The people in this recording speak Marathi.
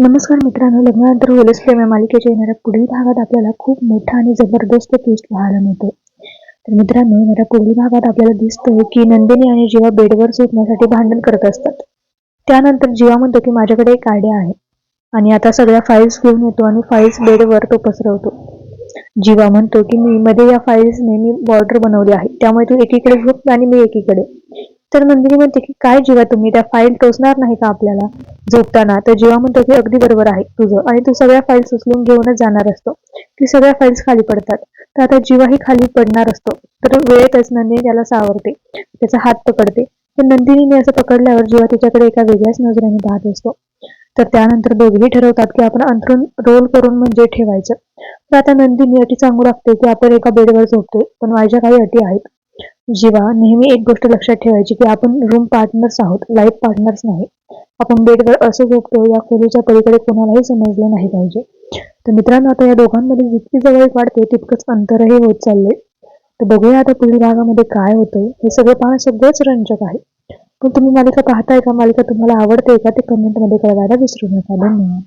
नमस्कार मित्रांनो लग्नानंतर होलेस प्रेम मालिकेच्या येणाऱ्या पुढील भागात आपल्याला खूप मोठा आणि जबरदस्त ट्विस्ट पाहायला मिळतो. तर मित्रांनो येणाऱ्या पुढील भागात आपल्याला दिसतं की नंदिनी आणि जीवा बेडवर सुटण्यासाठी भांडण करत असतात. त्यानंतर जीवा म्हणतो की माझ्याकडे एक आयडिया आहे. आणि आता सगळ्या फाईल्स घेऊन येतो आणि फाईल्स बेडवर तो पसरवतो. जीवा म्हणतो की मी मध्ये या फाईल्सने मी बॉर्डर बनवली आहे. त्यामुळे तू एकीकडे झोप आणि मी एकीकडे. तर नंदिनी म्हणते की काय जीवा तुम्ही त्या फाईल टोचणार नाही का आपल्याला? झोपताना तर जीवा म्हणतो की अगदी बरोबर आहे तुझं. आणि तू सगळ्या फाईल्स उचलून घेऊनच जाणार असतो. की सगळ्या फाईल्स खाली पडतात. तर आता जीवाही खाली पडणार असतो. तर वेळेतच नंदिनी त्याला सावरते. त्याचा हात पकडते. तर नंदिनीने असं पकडल्यावर जीवा तिच्याकडे एका वेगळ्याच नजरेने पाहत असतो. तर त्यानंतर दोघेही ठरवतात की आपण अंथरून रोल करून म्हणजे ठेवायचं. तर आता नंदिनी अटी सांगू लागते की आपण एका बेडवर झोपतोय पण माझ्या काही अटी आहेत. जीवा नेहमी एक गोष्ट लक्षात ठेवायची की आपण रूम पार्टनर्स आहोत लाईफ पार्टनर्स नाही. आपण बेडवर असं झोपतो या खोलीच्या पलीकडे कोणालाही समजलं नाही पाहिजे. तर मित्रांनो आता या दोघांमध्ये जितकी जवळ वाढते तितकंच अंतरही होत चाललंय. तर बघूया आता पुढील भागामध्ये काय होतंय. हे सगळं पाहणं सगळंच रंजक आहे. पण तुम्ही मालिका पाहताय का? मालिका तुम्हाला आवडते का? ते कमेंटमध्ये कळवायला विसरू नका. धन्यवाद.